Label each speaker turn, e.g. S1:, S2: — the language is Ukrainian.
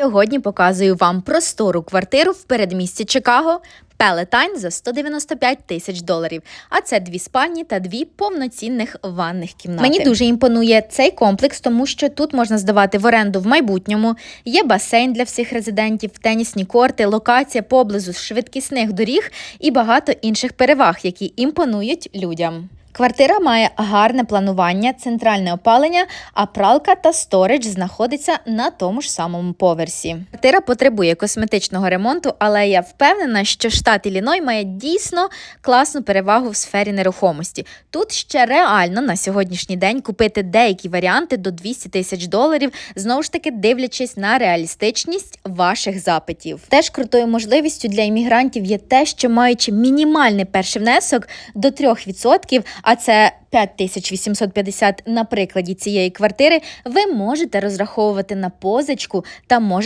S1: Сьогодні показую вам простору квартиру в передмісті Чикаго. Пелетайн за 195 тисяч доларів. А це дві спальні та дві повноцінних ванних кімнати. Мені дуже імпонує цей комплекс, тому що тут можна здавати в оренду в майбутньому. Є басейн для всіх резидентів, тенісні корти, локація поблизу швидкісних доріг і багато інших переваг, які імпонують людям. Квартира має гарне планування, центральне опалення, а пралка та сторидж знаходиться на тому ж самому поверсі. Квартира потребує косметичного ремонту, але я впевнена, що штат Іліной має дійсно класну перевагу в сфері нерухомості. Тут ще реально на сьогоднішній день купити деякі варіанти до 200 тисяч доларів, знову ж таки дивлячись на реалістичність ваших запитів. Теж крутою можливістю для іммігрантів є те, що маючи мінімальний перший внесок до 3%, а це 5850 на прикладі цієї квартири, ви можете розраховувати на позичку та можете